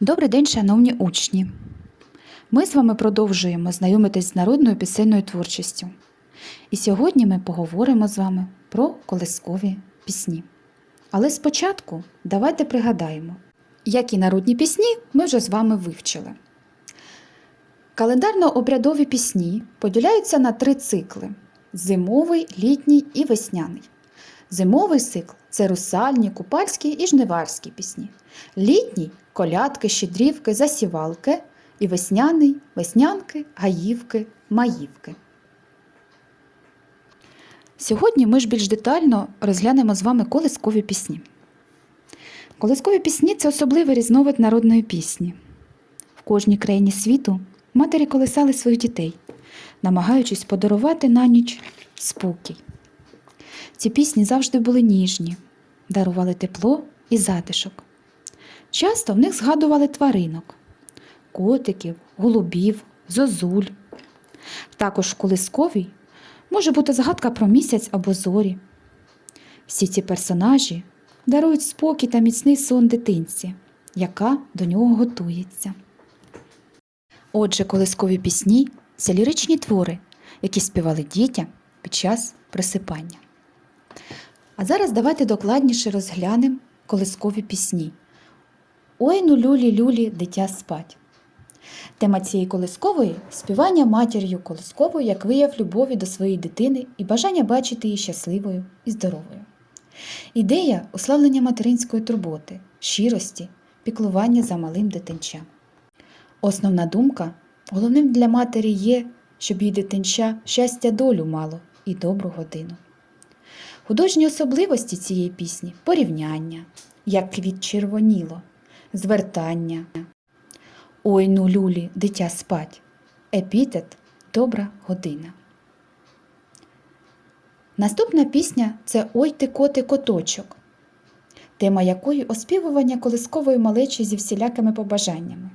Добрий день, шановні учні! Ми з вами продовжуємо знайомитись з народною пісенною творчістю. І сьогодні ми поговоримо з вами про колискові пісні. Але спочатку давайте пригадаємо, які народні пісні ми вже з вами вивчили. Календарно-обрядові пісні поділяються на три цикли: зимовий, літній і весняний. Зимовий цикл це русальні, купальські і жниварські пісні. Літній колядки, щедрівки, засівалки і весняний веснянки, гаївки, маївки. Сьогодні ми ж більш детально розглянемо з вами колискові пісні. Колискові пісні це особливий різновид народної пісні. В кожній країні світу матері колисали своїх дітей, намагаючись подарувати на ніч спокій. Ці пісні завжди були ніжні, дарували тепло і затишок. Часто в них згадували тваринок котиків, голубів, зозуль. Також в колисковій може бути згадка про місяць або зорі. Всі ці персонажі дарують спокій та міцний сон дитинці, яка до нього готується. Отже, колискові пісні це ліричні твори, які співали дітям під час присипання. А зараз давайте докладніше розглянемо колискові пісні. Ой ну люлі люлі дитя спать. Тема цієї колискової співання матір'ю колисковою як вияв любові до своєї дитини і бажання бачити її щасливою і здоровою. Ідея уславлення материнської турботи, щирості, піклування за малим дитинчам. Основна думка головним для матері є, щоб її дитинча щастя долю мало і добру годину. Художні особливості цієї пісні порівняння, як квіт червоніло, звертання. Ой ну люлі, дитя спать, епітет добра година. Наступна пісня це Ой ти коти коточок, тема якої оспівування колискової малечі зі всілякими побажаннями.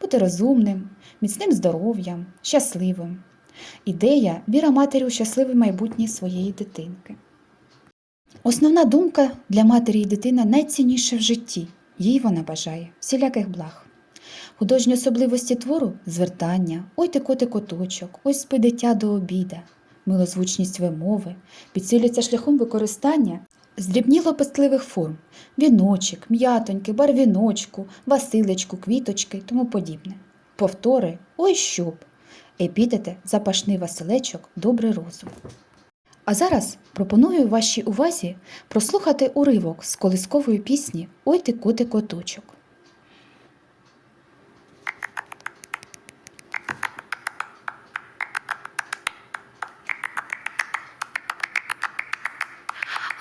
Бути розумним, міцним здоров'ям, щасливим. Ідея віра матері у щасливе майбутнє своєї дитинки. Основна думка для матері і дитини найцінніше в житті. Їй вона бажає всіляких благ. Художні особливості твору звертання, ой ти коти коточок, ось спи дитя до обіда, милозвучність вимови, підсилюється шляхом використання здрібніло пестливих форм віночок, м'ятоньки, барвіночку, василечку, квіточки тому подібне. Повтори ой щоб, епітети запашний василечок, добрий розум. А зараз пропоную вашій увазі прослухати уривок з колискової пісні Ой ти коти коточок.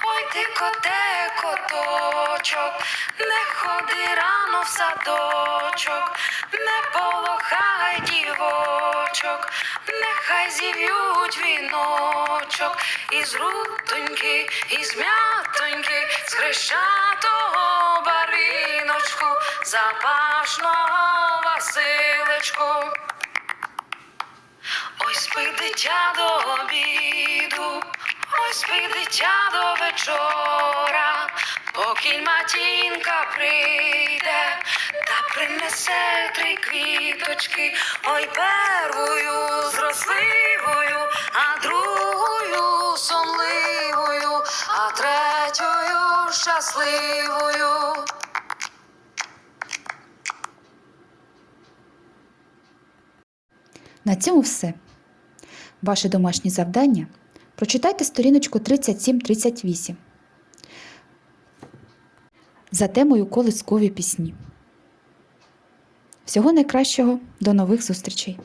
Ой ти коте коточок, не ходи рано в садочок, не полохай дівочок, нехай зів'ють віночок, із рутоньки, із м'ятоньки, з хрещатого бариночку, запашного Василечку. Ой, спи дитя до обіду, ой, спи дитя до вечора, покінь матінка прийде та принесе три квіточки, ой, первою зросливою, а другою сонливою, а третьою щасливою. На цьому все. Ваше домашнє завдання прочитайте сторіночку 37-38 за темою колискові пісні. Всього найкращого, до нових зустрічей!